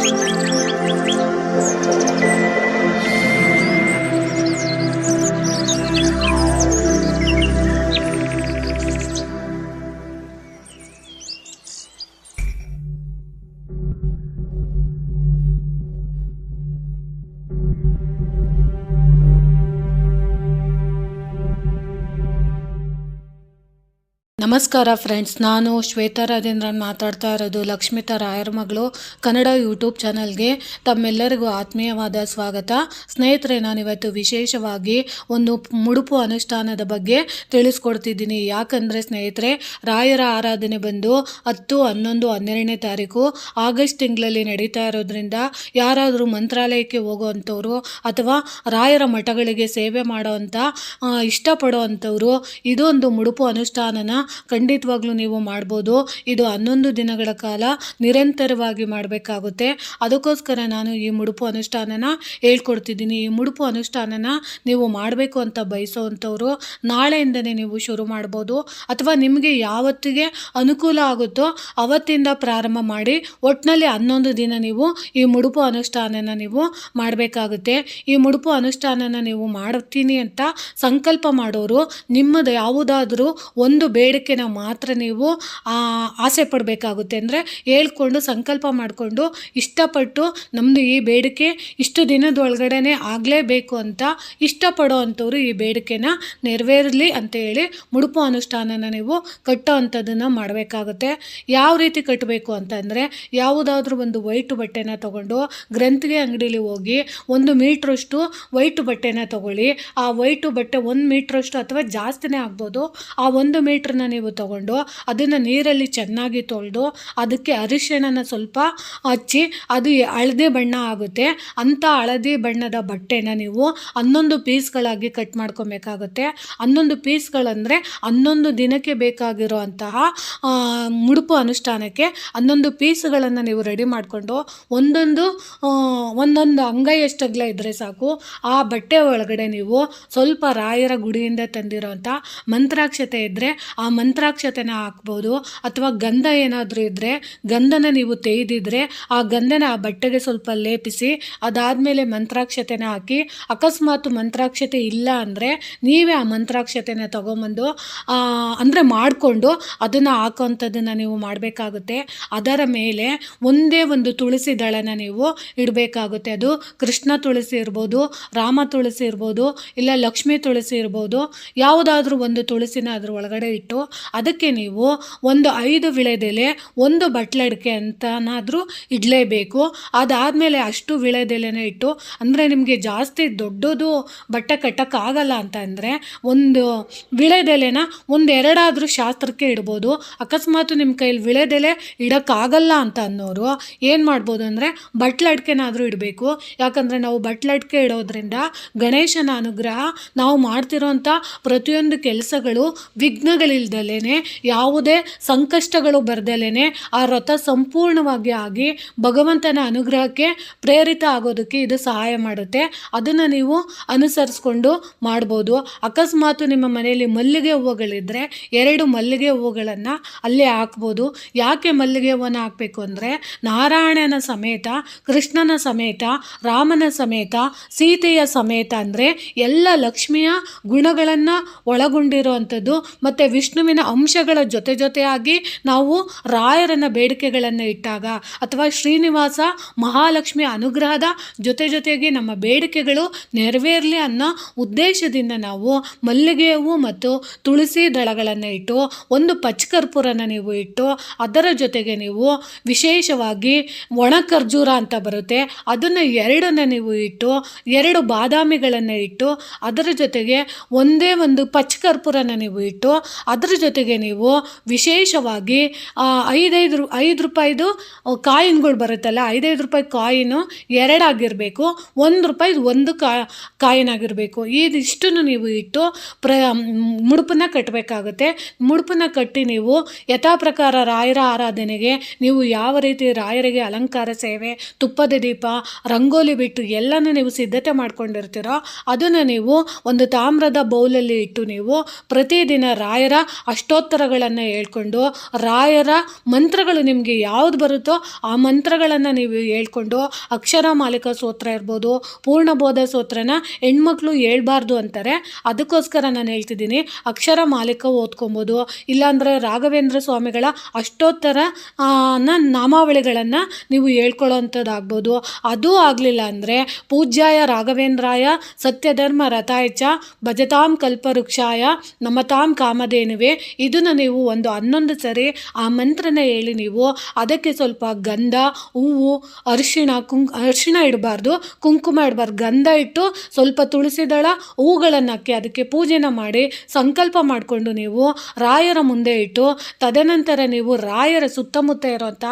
Música ನಮಸ್ಕಾರ ಫ್ರೆಂಡ್ಸ್, ನಾನು ಶ್ವೇತಾ ರಾಜೇಂದ್ರನ್ ಮಾತಾಡ್ತಾ ಇರೋದು ಲಕ್ಷ್ಮಿತಾ ರಾಯರ್ ಮಗಳು, ಕನ್ನಡ ಯೂಟ್ಯೂಬ್ ಚಾನಲ್ಗೆ ತಮ್ಮೆಲ್ಲರಿಗೂ ಆತ್ಮೀಯವಾದ ಸ್ವಾಗತ. ಸ್ನೇಹಿತರೆ, ನಾನಿವತ್ತು ವಿಶೇಷವಾಗಿ ಒಂದು ಮುಡುಪು ಅನುಷ್ಠಾನದ ಬಗ್ಗೆ ತಿಳಿಸ್ಕೊಡ್ತಿದ್ದೀನಿ. ಯಾಕಂದರೆ ಸ್ನೇಹಿತರೆ, ರಾಯರ ಆರಾಧನೆ ಬಂದು ಹತ್ತು, ಹನ್ನೊಂದು, ಹನ್ನೆರಡನೇ ತಾರೀಕು ಆಗಸ್ಟ್ ತಿಂಗಳಲ್ಲಿ ನಡೀತಾ ಇರೋದ್ರಿಂದ ಯಾರಾದರೂ ಮಂತ್ರಾಲಯಕ್ಕೆ ಹೋಗುವಂಥವ್ರು ಅಥವಾ ರಾಯರ ಮಠಗಳಿಗೆ ಸೇವೆ ಮಾಡೋವಂಥ ಇಷ್ಟಪಡೋ ಇಷ್ಟಪಡೋವಂಥವ್ರು ಇದೊಂದು ಮುಡುಪು ಅನುಷ್ಠಾನನ ಖಂಡಿತವಾಗ್ಲೂ ನೀವು ಮಾಡ್ಬೋದು. ಇದು ಹನ್ನೊಂದು ದಿನಗಳ ಕಾಲ ನಿರಂತರವಾಗಿ ಮಾಡಬೇಕಾಗುತ್ತೆ. ಅದಕ್ಕೋಸ್ಕರ ನಾನು ಈ ಮುಡುಪು ಅನುಷ್ಠಾನನ ಹೇಳ್ಕೊಡ್ತಿದ್ದೀನಿ. ಈ ಮುಡುಪು ಅನುಷ್ಠಾನನ ನೀವು ಮಾಡಬೇಕು ಅಂತ ಬಯಸೋವಂಥವ್ರು ನಾಳೆಯಿಂದನೇ ನೀವು ಶುರು ಮಾಡ್ಬೋದು. ಅಥವಾ ನಿಮಗೆ ಯಾವತ್ತಿಗೆ ಅನುಕೂಲ ಆಗುತ್ತೋ ಅವತ್ತಿಂದ ಪ್ರಾರಂಭ ಮಾಡಿ ಒಟ್ಟಿನಲ್ಲಿ ಹನ್ನೊಂದು ದಿನ ನೀವು ಈ ಮುಡುಪು ಅನುಷ್ಠಾನನ ನೀವು ಮಾಡಬೇಕಾಗುತ್ತೆ. ಈ ಮುಡುಪು ಅನುಷ್ಠಾನನ ನೀವು ಮಾಡ್ತೀನಿ ಅಂತ ಸಂಕಲ್ಪ ಮಾಡೋರು ನಿಮ್ಮದು ಯಾವುದಾದ್ರೂ ಒಂದು ಬೇಡಿಕೆನ ಮಾತ್ರ ನೀವು ಆಸೆ ಪಡಬೇಕಾಗುತ್ತೆ. ಅಂದರೆ ಹೇಳ್ಕೊಂಡು, ಸಂಕಲ್ಪ ಮಾಡಿಕೊಂಡು, ಇಷ್ಟಪಟ್ಟು ನಮ್ಮದು ಈ ಬೇಡಿಕೆ ಇಷ್ಟು ದಿನದೊಳಗಡೆನೆ ಆಗಲೇಬೇಕು ಅಂತ ಇಷ್ಟಪಡೋ ಅಂಥವ್ರು ಈ ಬೇಡಿಕೆನ ನೆರವೇರಲಿ ಅಂತ ಹೇಳಿ ಮುಡುಪು ಅನುಷ್ಠಾನನ ನೀವು ಕಟ್ಟೋ ಅಂಥದ್ದನ್ನು ಮಾಡಬೇಕಾಗುತ್ತೆ. ಯಾವ ರೀತಿ ಕಟ್ಟಬೇಕು ಅಂತಂದರೆ ಯಾವುದಾದ್ರೂ ಒಂದು ವೈಟ್ ಬಟ್ಟೆನ ತಗೊಂಡು ಗ್ರಂಥಿಗೆ ಅಂಗಡಿಲಿ ಹೋಗಿ ಒಂದು ಮೀಟ್ರಷ್ಟು ವೈಟ್ ಬಟ್ಟೆನ ತಗೊಳ್ಳಿ. ಆ ವೈಟು ಬಟ್ಟೆ ಒಂದು ಮೀಟ್ರಷ್ಟು ಅಥವಾ ಜಾಸ್ತಿನೇ ಆಗ್ಬೋದು. ಆ ಒಂದು ಮೀಟ್ರನ್ನ ನೀವು ತಗೊಂಡು ಅದನ್ನು ನೀರಲ್ಲಿ ಚೆನ್ನಾಗಿ ತೊಳೆದು ಅದಕ್ಕೆ ಅರಿಶಿಣನ ಸ್ವಲ್ಪ ಹಚ್ಚಿ ಅದು ಹಳದಿ ಬಣ್ಣ ಆಗುತ್ತೆ. ಅಂಥ ಹಳದಿ ಬಣ್ಣದ ಬಟ್ಟೆನ ನೀವು ಹನ್ನೊಂದು ಪೀಸ್ಗಳಾಗಿ ಕಟ್ ಮಾಡ್ಕೊಬೇಕಾಗುತ್ತೆ. ಹನ್ನೊಂದು ಪೀಸ್ಗಳಂದರೆ ಹನ್ನೊಂದು ದಿನಕ್ಕೆ ಬೇಕಾಗಿರೋ ಅಂತಹ ಮುಡುಪು ಅನುಷ್ಠಾನಕ್ಕೆ ಹನ್ನೊಂದು ಪೀಸ್ಗಳನ್ನು ನೀವು ರೆಡಿ ಮಾಡಿಕೊಂಡು ಒಂದೊಂದು ಒಂದೊಂದು ಅಂಗೈಯಷ್ಟು ಎಷ್ಟಗ್ಲ ಇದ್ದರೆ ಸಾಕು. ಆ ಬಟ್ಟೆ ಒಳಗಡೆ ನೀವು ಸ್ವಲ್ಪ ರಾಯರ ಗುಡಿಯಿಂದ ತಂದಿರೋಂಥ ಮಂತ್ರಾಕ್ಷತೆ ಇದ್ದರೆ ಆ ಮಂತ್ರಾಕ್ಷತೆನ ಹಾಕ್ಬೋದು ಅಥವಾ ಗಂಧ ಏನಾದರೂ ಇದ್ದರೆ ಗಂಧನ ನೀವು ತೆಗೆದಿದ್ರೆ ಆ ಗಂಧನ ಆ ಬಟ್ಟೆಗೆ ಸ್ವಲ್ಪ ಲೇಪಿಸಿ ಅದಾದಮೇಲೆ ಮಂತ್ರಾಕ್ಷತೆನ ಹಾಕಿ ಅಕಸ್ಮಾತ್ ಮಂತ್ರಾಕ್ಷತೆ ಇಲ್ಲ ಅಂದರೆ ನೀವೇ ಆ ಮಂತ್ರಾಕ್ಷತೆನ ತಗೊಂಬಂದು ಅಂದರೆ ಮಾಡಿಕೊಂಡು ಅದನ್ನು ಹಾಕೋಂಥದ್ದನ್ನು ನೀವು ಮಾಡಬೇಕಾಗುತ್ತೆ. ಅದರ ಮೇಲೆ ಒಂದೇ ಒಂದು ತುಳಸಿ ದಳನ ನೀವು ಇಡಬೇಕಾಗುತ್ತೆ. ಅದು ಕೃಷ್ಣ ತುಳಸಿ ಇರ್ಬೋದು, ರಾಮ ತುಳಸಿ ಇರ್ಬೋದು, ಇಲ್ಲ ಲಕ್ಷ್ಮೀ ತುಳಸಿ ಇರ್ಬೋದು, ಯಾವುದಾದ್ರೂ ಒಂದು ತುಳಸಿನ ಅದ್ರ ಒಳಗಡೆ ಇಟ್ಟು ಅದಕ್ಕೆ ನೀವು ಒಂದು ಐದು ವಿಳೆದೆಲೆ ಒಂದು ಬಟ್ಲಡಿಕೆ ಅಂತನಾದರೂ ಇಡಲೇಬೇಕು. ಅದಾದಮೇಲೆ ಅಷ್ಟು ವಿಳೆದೆಲೆನೇ ಇಟ್ಟು, ಅಂದರೆ ನಿಮಗೆ ಜಾಸ್ತಿ ದೊಡ್ಡದು ಬಟ್ಟೆ ಕಟ್ಟೋಕ್ಕಾಗಲ್ಲ ಅಂತ ಅಂದರೆ ಒಂದು ವಿಳೆದೆಲೆನ ಒಂದೆರಡಾದರೂ ಶಾಸ್ತ್ರಕ್ಕೆ ಇಡ್ಬೋದು. ಅಕಸ್ಮಾತ್ ನಿಮ್ಮ ಕೈಯಲ್ಲಿ ವಿಳೆದೆಲೆ ಇಡೋಕ್ಕಾಗಲ್ಲ ಅಂತ ಅನ್ನೋರು ಏನು ಮಾಡ್ಬೋದು ಅಂದರೆ ಬಟ್ಲಡ್ಕೆನಾದರೂ ಇಡಬೇಕು. ಯಾಕಂದರೆ ನಾವು ಬಟ್ಲಡ್ಕೆ ಇಡೋದ್ರಿಂದ ಗಣೇಶನ ಅನುಗ್ರಹ ನಾವು ಮಾಡ್ತಿರೋಂಥ ಪ್ರತಿಯೊಂದು ಕೆಲಸಗಳು ವಿಘ್ನಗಳಿಲ್ದಲೇ ಯಾವುದೇ ಸಂಕಷ್ಟಗಳು ಬರ್ದಲೇನೆ ಆ ವ್ರತ ಸಂಪೂರ್ಣವಾಗಿ ಆಗಿ ಭಗವಂತನ ಅನುಗ್ರಹಕ್ಕೆ ಪ್ರೇರಿತ ಆಗೋದಕ್ಕೆ ಇದು ಸಹಾಯ ಮಾಡುತ್ತೆ. ಅದನ್ನು ನೀವು ಅನುಸರಿಸ್ಕೊಂಡು ಮಾಡ್ಬೋದು. ಅಕಸ್ಮಾತ್ ನಿಮ್ಮ ಮನೆಯಲ್ಲಿ ಮಲ್ಲಿಗೆ ಹೂವುಗಳಿದ್ದರೆ ಎರಡು ಮಲ್ಲಿಗೆ ಹೂವುಗಳನ್ನು ಅಲ್ಲೇ ಹಾಕ್ಬೋದು. ಯಾಕೆ ಮಲ್ಲಿಗೆ ಹೂವನ್ನು ಹಾಕಬೇಕು ಅಂದರೆ, ನಾರಾಯಣನ ಸಮೇತ, ಕೃಷ್ಣನ ಸಮೇತ, ರಾಮನ ಸಮೇತ, ಸೀತೆಯ ಸಮೇತ ಅಂದರೆ ಎಲ್ಲ ಲಕ್ಷ್ಮಿಯ ಗುಣಗಳನ್ನು ಒಳಗೊಂಡಿರುವಂಥದ್ದು. ಮತ್ತು ವಿಷ್ಣುವಿನ ಅಂಶಗಳ ಜೊತೆ ಜೊತೆಯಾಗಿ ನಾವು ರಾಯರನ ಬೇಡಿಕೆಗಳನ್ನು ಇಟ್ಟಾಗ ಅಥವಾ ಶ್ರೀನಿವಾಸ ಮಹಾಲಕ್ಷ್ಮಿ ಅನುಗ್ರಹದ ಜೊತೆ ಜೊತೆಗೆ ನಮ್ಮ ಬೇಡಿಕೆಗಳು ನೆರವೇರಲಿ ಅನ್ನೋ ಉದ್ದೇಶದಿಂದ ನಾವು ಮಲ್ಲಿಗೆ ಹೂವು ಮತ್ತು ತುಳಸಿ ದಳಗಳನ್ನು ಇಟ್ಟು, ಒಂದು ಪಚ್ಕರ್ಪೂರನ ನೀವು ಇಟ್ಟು, ಅದರ ಜೊತೆಗೆ ನೀವು ವಿಶೇಷವಾಗಿ ಒಣ ಖರ್ಜೂರ ಅಂತ ಬರುತ್ತೆ. ಅದನ್ನು ಎರಡನ್ನು ನೀವು ಇಟ್ಟು, ಎರಡು ಬಾದಾಮಿಗಳನ್ನು ಇಟ್ಟು, ಅದರ ಜೊತೆಗೆ ಒಂದೇ ಒಂದು ಪಚ್ಕರ್ಪೂರನ ನೀವು ಇಟ್ಟು, ಅದರ ಜೊತೆಗೆ ನೀವು ವಿಶೇಷವಾಗಿ ಐದೈದು ರು, ಐದು ರೂಪಾಯಿದು ಕಾಯಿನ್ಗಳು ಬರುತ್ತಲ್ಲ, ಐದೈದು ರೂಪಾಯಿ ಕಾಯಿನು ಎರಡಾಗಿರಬೇಕು, ಒಂದು ರೂಪಾಯಿ ಒಂದು ಕಾ ಕಾಯಿನ್ ಆಗಿರಬೇಕು ಇದಿಷ್ಟನ್ನು ನೀವು ಇಟ್ಟು ಪ್ರ ಮುಡುಪನ್ನ ಕಟ್ಟಬೇಕಾಗುತ್ತೆ ಮುಡುಪನ್ನ ಕಟ್ಟಿ ನೀವು ಯಥಾ ಪ್ರಕಾರ ರಾಯರ ಆರಾಧನೆಗೆ, ನೀವು ಯಾವ ರೀತಿ ರಾಯರಿಗೆ ಅಲಂಕಾರ, ಸೇವೆ, ತುಪ್ಪದ ದೀಪ, ರಂಗೋಲಿ ಬಿಟ್ಟು ಎಲ್ಲನೂ ನೀವು ಸಿದ್ಧತೆ ಮಾಡ್ಕೊಂಡಿರ್ತೀರೋ, ಅದನ್ನು ನೀವು ಒಂದು ತಾಮ್ರದ ಬೌಲಲ್ಲಿ ಇಟ್ಟು ನೀವು ಪ್ರತಿದಿನ ರಾಯರ ಅಷ್ಟೋತ್ತರಗಳನ್ನು ಹೇಳ್ಕೊಂಡು ರಾಯರ ಮಂತ್ರಗಳು ನಿಮಗೆ ಯಾವ್ದು ಬರುತ್ತೋ ಆ ಮಂತ್ರಗಳನ್ನು ನೀವು ಹೇಳ್ಕೊಂಡು ಅಕ್ಷರ ಮಾಲಿಕ ಸ್ತೋತ್ರ ಇರ್ಬೋದು, ಪೂರ್ಣಬೋಧ ಸ್ತೋತ್ರನ ಹೆಣ್ಮಕ್ಳು ಹೇಳ್ಬಾರ್ದು ಅಂತಾರೆ. ಅದಕ್ಕೋಸ್ಕರ ನಾನು ಹೇಳ್ತಿದ್ದೀನಿ, ಅಕ್ಷರ ಮಾಲಿಕ ಓದ್ಕೊಬೋದು. ಇಲ್ಲಾಂದರೆ ರಾಘವೇಂದ್ರ ಸ್ವಾಮಿಗಳ ಅಷ್ಟೋತ್ತರ ನಾಮಾವಳಿಗಳನ್ನು ನೀವು ಹೇಳ್ಕೊಳ್ಳೋವಂಥದ್ದಾಗ್ಬೋದು ಅದೂ ಆಗಲಿಲ್ಲ ಅಂದರೆ ಪೂಜ್ಯಾಯ ರಾಘವೇಂದ್ರಾಯ ಸತ್ಯಧರ್ಮ ರಥಾಯಚ ಭಜತಾಂ ಕಲ್ಪವೃಕ್ಷಾಯ ನಮತಾಂ ಕಾಮಧೇನುವೆ ಇದನ್ನು ನೀವು ಒಂದು ಹನ್ನೊಂದು ಸರಿ ಆ ಮಂತ್ರನ ಹೇಳಿ ನೀವು, ಅದಕ್ಕೆ ಸ್ವಲ್ಪ ಗಂಧ, ಹೂವು, ಅರಿಶಿಣ, ಕುಂ, ಅರಿಶಿಣ ಇಡಬಾರ್ದು, ಕುಂಕುಮ ಇಡಬಾರ್ದು, ಗಂಧ ಇಟ್ಟು ಸ್ವಲ್ಪ ತುಳಸಿ ದಳ, ಹೂಗಳನ್ನು ಹಾಕಿ ಅದಕ್ಕೆ ಪೂಜೆನ ಮಾಡಿ ಸಂಕಲ್ಪ ಮಾಡಿಕೊಂಡು ನೀವು ರಾಯರ ಮುಂದೆ ಇಟ್ಟು, ತದನಂತರ ನೀವು ರಾಯರ ಸುತ್ತಮುತ್ತ ಇರೋಂಥ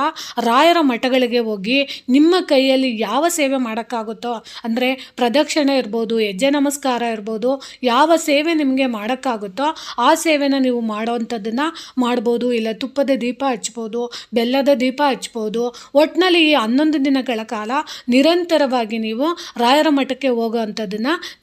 ರಾಯರ ಮಠಗಳಿಗೆ ಹೋಗಿ ನಿಮ್ಮ ಕೈಯಲ್ಲಿ ಯಾವ ಸೇವೆ ಮಾಡೋಕ್ಕಾಗುತ್ತೋ, ಅಂದರೆ ಪ್ರದಕ್ಷಿಣೆ ಇರ್ಬೋದು ಹೆಜ್ಜೆ ನಮಸ್ಕಾರ ಇರ್ಬೋದು, ಯಾವ ಸೇವೆ ನಿಮಗೆ ಮಾಡೋಕ್ಕಾಗುತ್ತೋ, ಆ ಸೇವೆನ ನೀವು ಮಾಡೋವಂಥದ್ದನ್ನು ಮಾಡ್ಬೋದು, ಇಲ್ಲ ತುಪ್ಪದ ದೀಪ ಹಚ್ಬೋದು, ಬೆಲ್ಲದ ದೀಪ ಹಚ್ಬೋದು. ಒಟ್ಟಿನಲ್ಲಿ ಈ ಹನ್ನೊಂದು ದಿನಗಳ ಕಾಲ ನಿರಂತರವಾಗಿ ನೀವು ರಾಯರ ಮಠಕ್ಕೆ ಹೋಗೋ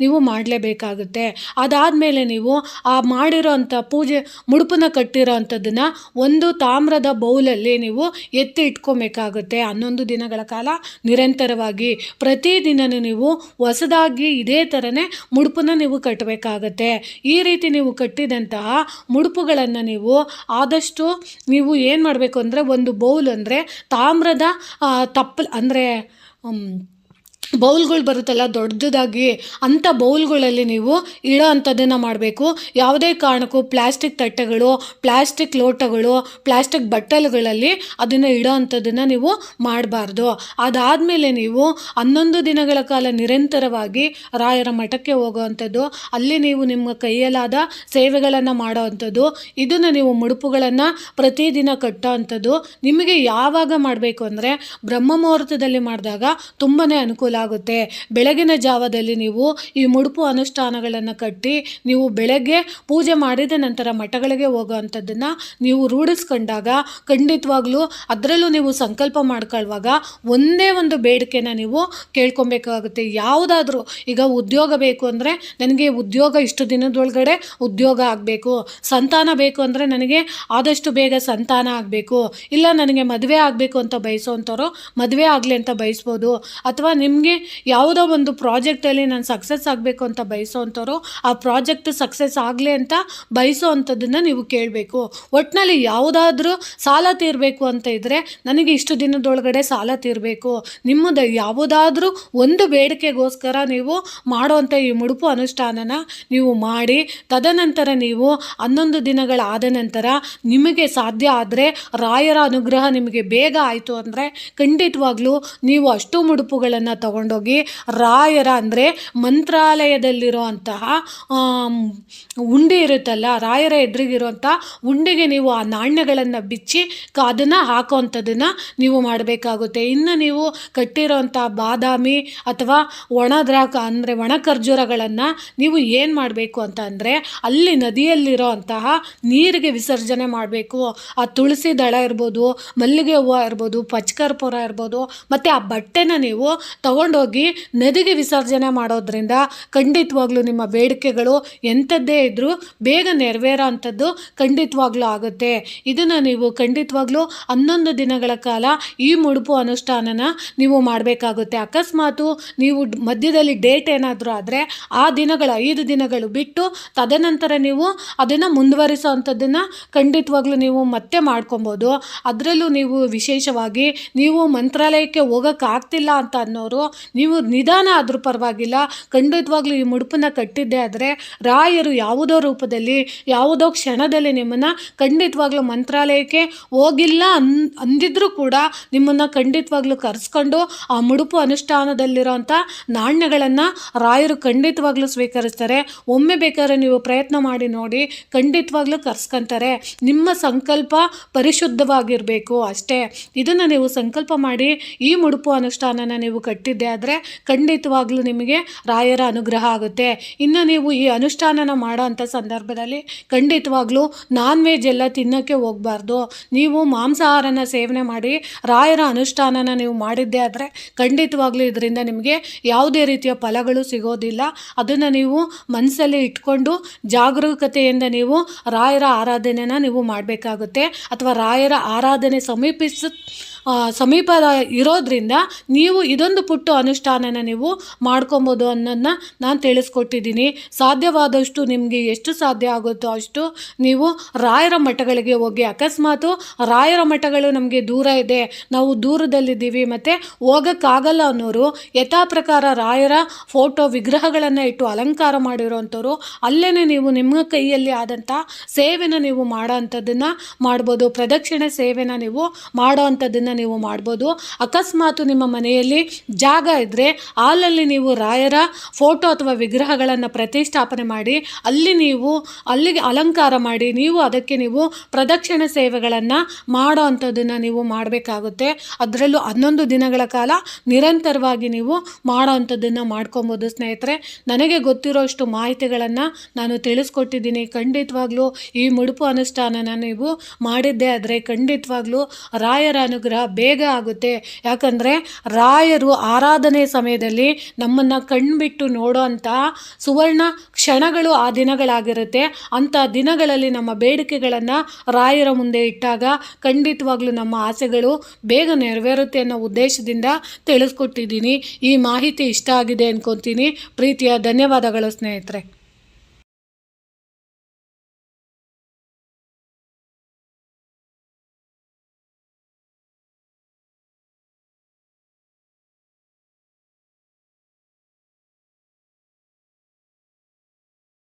ನೀವು ಮಾಡಲೇಬೇಕಾಗುತ್ತೆ. ಅದಾದಮೇಲೆ ನೀವು ಆ ಮಾಡಿರೋ ಅಂಥ ಪೂಜೆ, ಮುಡುಪನ್ನ ಕಟ್ಟಿರೋ ಅಂಥದ್ದನ್ನು ಒಂದು ತಾಮ್ರದ ಬೌಲಲ್ಲಿ ನೀವು ಎತ್ತಿ ಇಟ್ಕೊಬೇಕಾಗುತ್ತೆ. ಹನ್ನೊಂದು ದಿನಗಳ ಕಾಲ ನಿರಂತರವಾಗಿ. ಪ್ರತಿದಿನನೂ ನೀವು ಹೊಸದಾಗಿ ಇದೇ ಥರನೇ ಮುಡುಪನ್ನ ನೀವು ಕಟ್ಟಬೇಕಾಗತ್ತೆ. ಈ ರೀತಿ ನೀವು ಕಟ್ಟಿದಂತಹ ಮುಡುಪುಗಳನ್ನು ನೀವು ಆದಷ್ಟು ನೀವು ಏನು ಮಾಡಬೇಕು ಅಂದರೆ ಒಂದು ಬೌಲ್ ಅಂದರೆ ತಾಮ್ರದ ತಪ್ಪಲ್ ಅಂದರೆ ಬೌಲ್ಗಳು ಬರುತ್ತಲ್ಲ, ದೊಡ್ಡದಾಗಿ ಅಂಥ ಬೌಲ್ಗಳಲ್ಲಿ ನೀವು ಇಡೋ ಅಂಥದ್ದನ್ನು ಮಾಡಬೇಕು. ಯಾವುದೇ ಕಾರಣಕ್ಕೂ ಪ್ಲ್ಯಾಸ್ಟಿಕ್ ತಟ್ಟೆಗಳು ಪ್ಲ್ಯಾಸ್ಟಿಕ್ ಲೋಟಗಳು ಪ್ಲ್ಯಾಸ್ಟಿಕ್ ಬಟ್ಟಲುಗಳಲ್ಲಿ ಅದನ್ನು ಇಡೋ ಅಂಥದ್ದನ್ನು ನೀವು ಮಾಡಬಾರ್ದು. ಅದಾದಮೇಲೆ ನೀವು ಹನ್ನೊಂದು ದಿನಗಳ ಕಾಲ ನಿರಂತರವಾಗಿ ರಾಯರ ಮಠಕ್ಕೆ ಹೋಗುವಂಥದ್ದು ಅಲ್ಲಿ ನೀವು ನಿಮ್ಮ ಕೈಯಲ್ಲಾದ ಸೇವೆಗಳನ್ನು ಮಾಡೋ ಅಂಥದ್ದು, ಇದನ್ನು ನೀವು ಮುಡುಪುಗಳನ್ನು ಪ್ರತಿದಿನ ಕಟ್ಟೋ ಅಂಥದ್ದು, ನಿಮಗೆ ಯಾವಾಗ ಮಾಡಬೇಕು ಅಂದರೆ ಬ್ರಹ್ಮ ಮುಹೂರ್ತದಲ್ಲಿ ಮಾಡಿದಾಗ ತುಂಬಾ ಅನುಕೂಲ ಆಗುತ್ತೆ ಬೆಳಗಿನ ಜಾವದಲ್ಲಿ ನೀವು ಈ ಮುಡುಪು ಅನುಷ್ಠಾನಗಳನ್ನು ಕಟ್ಟಿ, ನೀವು ಬೆಳಗ್ಗೆ ಪೂಜೆ ಮಾಡಿದ ನಂತರ ಮಠಗಳಿಗೆ ಹೋಗುವಂಥದ್ದನ್ನು ನೀವು ರೂಢಿಸ್ಕೊಂಡಾಗ ಖಂಡಿತವಾಗ್ಲೂ ಅದರಲ್ಲೂ ನೀವು ಸಂಕಲ್ಪ ಮಾಡ್ಕೊಳ್ಳುವಾಗ ಒಂದೇ ಒಂದು ಬೇಡಿಕೆನ ನೀವು ಕೇಳ್ಕೊಬೇಕಾಗುತ್ತೆ. ಯಾವುದಾದ್ರೂ ಈಗ ಉದ್ಯೋಗ ಬೇಕು ಅಂದರೆ ನನಗೆ ಉದ್ಯೋಗ ಇಷ್ಟು ದಿನದೊಳಗಡೆ ಉದ್ಯೋಗ ಆಗಬೇಕು. ಸಂತಾನ ಬೇಕು ಅಂದರೆ ನನಗೆ ಆದಷ್ಟು ಬೇಗ ಸಂತಾನ ಆಗಬೇಕು. ಇಲ್ಲ, ನನಗೆ ಮದುವೆ ಆಗಬೇಕು ಅಂತ ಬಯಸೋ ಅಂಥವ್ರು ಮದುವೆ ಆಗಲಿ ಅಂತ ಬಯಸ್ಬೋದು. ಅಥವಾ ನಿಮಗೆ ಯಾವುದೋ ಒಂದು ಪ್ರಾಜೆಕ್ಟಲ್ಲಿ ನಾನು ಸಕ್ಸಸ್ ಆಗಬೇಕು ಅಂತ ಬಯಸೋವಂಥವ್ರು ಆ ಪ್ರಾಜೆಕ್ಟ್ ಸಕ್ಸಸ್ ಆಗಲಿ ಅಂತ ಬಯಸೋ ಅಂಥದ್ದನ್ನು ನೀವು ಕೇಳಬೇಕು. ಒಟ್ಟಿನಲ್ಲಿ ಯಾವುದಾದ್ರೂ ಸಾಲ ತೀರಬೇಕು ಅಂತ ಇದ್ದರೆ ನನಗೆ ಇಷ್ಟು ದಿನದೊಳಗಡೆ ಸಾಲ ತೀರಬೇಕು. ನಿಮ್ಮದು ಯಾವುದಾದ್ರೂ ಒಂದು ಬೇಡಿಕೆಗೋಸ್ಕರ ನೀವು ಮಾಡುವಂಥ ಈ ಮುಡುಪು ಅನುಷ್ಠಾನನ ನೀವು ಮಾಡಿ, ತದನಂತರ ನೀವು ಹನ್ನೊಂದು ದಿನಗಳಾದ ನಂತರ ನಿಮಗೆ ಸಾಧ್ಯ ಆದರೆ, ರಾಯರ ಅನುಗ್ರಹ ನಿಮಗೆ ಬೇಗ ಆಯಿತು ಅಂದರೆ ಖಂಡಿತವಾಗ್ಲೂ ನೀವು ಅಷ್ಟು ಮುಡುಪುಗಳನ್ನು ತಗೊಂಡೋಗಿ ರಾಯರ ಅಂದರೆ ಮಂತ್ರಾಲಯದಲ್ಲಿರೋ ಅಂತಹ ಉಂಡೆ ಇರುತ್ತಲ್ಲ, ರಾಯರ ಎದುರಿಗಿರುವಂಥ ಉಂಡೆಗೆ ನೀವು ಆ ನಾಣ್ಯಗಳನ್ನು ಬಿಚ್ಚಿ ಅದನ್ನು ಹಾಕೋವಂಥದ್ದನ್ನು ನೀವು ಮಾಡಬೇಕಾಗುತ್ತೆ. ಇನ್ನು ನೀವು ಕಟ್ಟಿರೋಂಥ ಬಾದಾಮಿ ಅಥವಾ ಒಣ ದ್ರಾಕ್ಷ ಅಂದರೆ ಒಣ ಖರ್ಜೂರಗಳನ್ನು ನೀವು ಏನು ಮಾಡಬೇಕು ಅಂತ ಅಂದರೆ ಅಲ್ಲಿ ನದಿಯಲ್ಲಿರೋ ಅಂತಹ ನೀರಿಗೆ ವಿಸರ್ಜನೆ ಮಾಡಬೇಕು. ಆ ತುಳಸಿ ದಳ ಇರ್ಬೋದು, ಮಲ್ಲಿಗೆ ಹೂವು ಇರ್ಬೋದು ಪಚ್ಕರ್ಪುರ ಇರ್ಬೋದು, ಮತ್ತು ಆ ಬಟ್ಟೆನ ನೀವು ತಗೊಂಡೋಗಿ ನದಿಗೆ ವಿಸರ್ಜನೆ ಮಾಡೋದ್ರಿಂದ ಖಂಡಿತವಾಗ್ಲೂ ನಿಮ್ಮ ಬೇಡಿಕೆಗಳು ಎಂಥದ್ದೇ ಇದ್ದರೂ ಬೇಗ ನೆರವೇರೋ ಅಂಥದ್ದು ಖಂಡಿತವಾಗ್ಲೂ ಆಗುತ್ತೆ. ಇದನ್ನು ನೀವು ಖಂಡಿತವಾಗ್ಲೂ ಹನ್ನೊಂದು ದಿನಗಳ ಕಾಲ ಈ ಮುಡುಪು ಅನುಷ್ಠಾನನ ನೀವು ಮಾಡಬೇಕಾಗುತ್ತೆ. ಅಕಸ್ಮಾತು ನೀವು ಮಧ್ಯದಲ್ಲಿ ಡೇಟ್ ಏನಾದರೂ ಆದರೆ ಆ ದಿನಗಳ ಐದು ದಿನಗಳು ಬಿಟ್ಟು ತದನಂತರ ನೀವು ಅದನ್ನು ಮುಂದುವರಿಸೋ ಅಂಥದ್ದನ್ನು ಖಂಡಿತವಾಗ್ಲೂ ನೀವು ಮತ್ತೆ ಮಾಡ್ಕೊಬೋದು. ಅದರಲ್ಲೂ ನೀವು ವಿಶೇಷವಾಗಿ ನೀವು ಮಂತ್ರಾಲಯಕ್ಕೆ ಹೋಗೋಕ್ಕಾಗ್ತಿಲ್ಲ ಅಂತ ಅನ್ನೋರು ನೀವು ನಿಧಾನ ಆದರೂ ಪರವಾಗಿಲ್ಲ. ಖಂಡಿತವಾಗ್ಲೂ ಈ ಮುಡುಪನ್ನು ಕಟ್ಟಿದ್ದೆ ಆದರೆ ರಾಯರು ಯಾವುದೋ ರೂಪದಲ್ಲಿ, ಯಾವುದೋ ಕ್ಷಣದಲ್ಲಿ ನಿಮ್ಮನ್ನು ಖಂಡಿತವಾಗ್ಲೂ ಮಂತ್ರಾಲಯಕ್ಕೆ ಹೋಗಿಲ್ಲ ಅನ್, ಅಂದಿದ್ರೂ ಕೂಡ ನಿಮ್ಮನ್ನು ಖಂಡಿತವಾಗ್ಲೂ ಕರೆಸ್ಕೊಂಡು ಆ ಮುಡುಪು ಅನುಷ್ಠಾನದಲ್ಲಿರೋಂಥ ನಾಣ್ಯಗಳನ್ನು ರಾಯರು ಖಂಡಿತವಾಗ್ಲೂ ಸ್ವೀಕರಿಸ್ತಾರೆ. ಒಮ್ಮೆ ಬೇಕಾದ್ರೆ ನೀವು ಪ್ರಯತ್ನ ಮಾಡಿ ನೋಡಿ, ಖಂಡಿತವಾಗ್ಲೂ ಕರ್ಸ್ಕೊಂತಾರೆ. ನಿಮ್ಮ ಸಂಕಲ್ಪ ಪರಿಶುದ್ಧವಾಗಿರಬೇಕು ಅಷ್ಟೇ. ಇದನ್ನು ನೀವು ಸಂಕಲ್ಪ ಮಾಡಿ ಈ ಮುಡುಪು ಅನುಷ್ಠಾನನ ನೀವು ಕಟ್ಟಿದ್ದೆ ಆದರೆ ಖಂಡಿತವಾಗ್ಲೂ ನಿಮಗೆ ರಾಯರ ಅನುಗ್ರಹ ಆಗುತ್ತೆ. ಇನ್ನು ನೀವು ಈ ಅನುಷ್ಠಾನನ ಮಾಡೋ ಅಂಥ ಸಂದರ್ಭದಲ್ಲಿ ಖಂಡಿತವಾಗ್ಲೂ ನಾನ್ ವೆಜ್ ಎಲ್ಲ ತಿನ್ನೋಕ್ಕೆ ಹೋಗಬಾರ್ದು. ನೀವು ಮಾಂಸಾಹಾರನ ಸೇವನೆ ಮಾಡಿ ರಾಯರ ಅನುಷ್ಠಾನನ ನೀವು ಮಾಡಿದ್ದೆ ಆದರೆ ಖಂಡಿತವಾಗ್ಲೂ ಇದರಿಂದ ನಿಮಗೆ ಯಾವುದೇ ರೀತಿಯ ಫಲಗಳು ಸಿಗೋದಿಲ್ಲ. ಅದನ್ನು ನೀವು ಮನಸ್ಸಲ್ಲಿ ಇಟ್ಕೊಂಡು ಜಾಗರೂಕತೆಯಿಂದ ನೀವು ರಾಯರ ಆರಾಧನೆನ ನೀವು ಮಾಡಬೇಕಾಗುತ್ತೆ. ಅಥವಾ ರಾಯರ ಆರಾಧನೆ ಸಮೀಪಿಸ ಸಮೀಪ ಇರೋದ್ರಿಂದ ನೀವು ಇದೊಂದು ಪುಟ್ಟು ಅನುಷ್ಠಾನನ ನೀವು ಮಾಡ್ಕೊಬೋದು ಅನ್ನೋದನ್ನ ನಾನು ತಿಳಿಸ್ಕೊಟ್ಟಿದ್ದೀನಿ. ಸಾಧ್ಯವಾದಷ್ಟು ನಿಮಗೆ ಎಷ್ಟು ಸಾಧ್ಯ ಆಗುತ್ತೋ ಅಷ್ಟು ನೀವು ರಾಯರ ಮಠಗಳಿಗೆ ಹೋಗಿ ಅಕಸ್ಮಾತು ರಾಯರ ಮಠಗಳು ನಮಗೆ ದೂರ ಇದೆ. ನಾವು ದೂರದಲ್ಲಿದ್ದೀವಿ ಮತ್ತು ಹೋಗೋಕ್ಕಾಗಲ್ಲ ಅನ್ನೋರು, ಯಥಾ ಪ್ರಕಾರ ರಾಯರ ಫೋಟೋ ವಿಗ್ರಹಗಳನ್ನು ಇಟ್ಟು ಅಲಂಕಾರ ಮಾಡಿರೋವಂಥವ್ರು ಅಲ್ಲೇ ನೀವು ನಿಮ್ಮ ಕೈಯಲ್ಲಿ ಆದಂಥ ಸೇವೆನ ನೀವು ಮಾಡೋ ಅಂಥದ್ದನ್ನು ಮಾಡ್ಬೋದು. ಪ್ರದಕ್ಷಿಣೆ ಸೇವೆನ ನೀವು ಮಾಡೋ ಅಂಥದ್ದನ್ನು ನೀವು ಮಾಡ್ಬೋದು. ಅಕಸ್ಮಾತ್ ನಿಮ್ಮ ಮನೆಯಲ್ಲಿ ಜಾಗ ಇದ್ದರೆ ಹಾಲಲ್ಲಿ ನೀವು ರಾಯರ ಫೋಟೋ ಅಥವಾ ವಿಗ್ರಹಗಳನ್ನು ಪ್ರತಿಷ್ಠಾಪನೆ ಮಾಡಿ, ಅಲ್ಲಿ ನೀವು ಅಲ್ಲಿಗೆ ಅಲಂಕಾರ ಮಾಡಿ, ನೀವು ಅದಕ್ಕೆ ನೀವು ಪ್ರದಕ್ಷಿಣೆ ಸೇವೆಗಳನ್ನು ಮಾಡೋ ಅಂಥದ್ದನ್ನು ನೀವು ಮಾಡಬೇಕಾಗುತ್ತೆ. ಅದರಲ್ಲೂ ಹನ್ನೊಂದು ದಿನಗಳ ಕಾಲ ನಿರಂತರವಾಗಿ ನೀವು ಮಾಡೋ ಅಂಥದ್ದನ್ನು ಮಾಡ್ಕೊಬೋದು ಸ್ನೇಹಿತರೆ. ನನಗೆ ಗೊತ್ತಿರೋಷ್ಟು ಮಾಹಿತಿಗಳನ್ನು ನಾನು ತಿಳಿಸ್ಕೊಟ್ಟಿದ್ದೀನಿ. ಖಂಡಿತವಾಗ್ಲೂ ಈ ಮುಡುಪು ಅನುಷ್ಠಾನನ ನೀವು ಮಾಡಿದ್ದೆ ಆದರೆ ಖಂಡಿತವಾಗ್ಲೂ ರಾಯರ ಅನುಗ್ರಹ ಬೇಗ ಆಗುತ್ತೆ. ಯಾಕಂದರೆ ರಾಯರು ಆರಾಧನೆ ಸಮಯದಲ್ಲಿ ನಮ್ಮನ್ನು ಕಣ್ಬಿಟ್ಟು ನೋಡೋ ಅಂಥ ಸುವರ್ಣ ಕ್ಷಣಗಳು ಆ ದಿನಗಳಾಗಿರುತ್ತೆ. ಅಂಥ ದಿನಗಳಲ್ಲಿ ನಮ್ಮ ಬೇಡಿಕೆಗಳನ್ನು ರಾಯರ ಮುಂದೆ ಇಟ್ಟಾಗ ಖಂಡಿತವಾಗ್ಲೂ ನಮ್ಮ ಆಸೆಗಳು ಬೇಗ ನೆರವೇರುತ್ತೆ ಅನ್ನೋ ಉದ್ದೇಶದಿಂದ ತಿಳಿಸ್ಕೊಟ್ಟಿದ್ದೀನಿ. ಈ ಮಾಹಿತಿ ಇಷ್ಟ ಆಗಿದೆ ಅಂದ್ಕೊತೀನಿ ಪ್ರೀತಿಯ ಧನ್ಯವಾದಗಳು ಸ್ನೇಹಿತರೆ.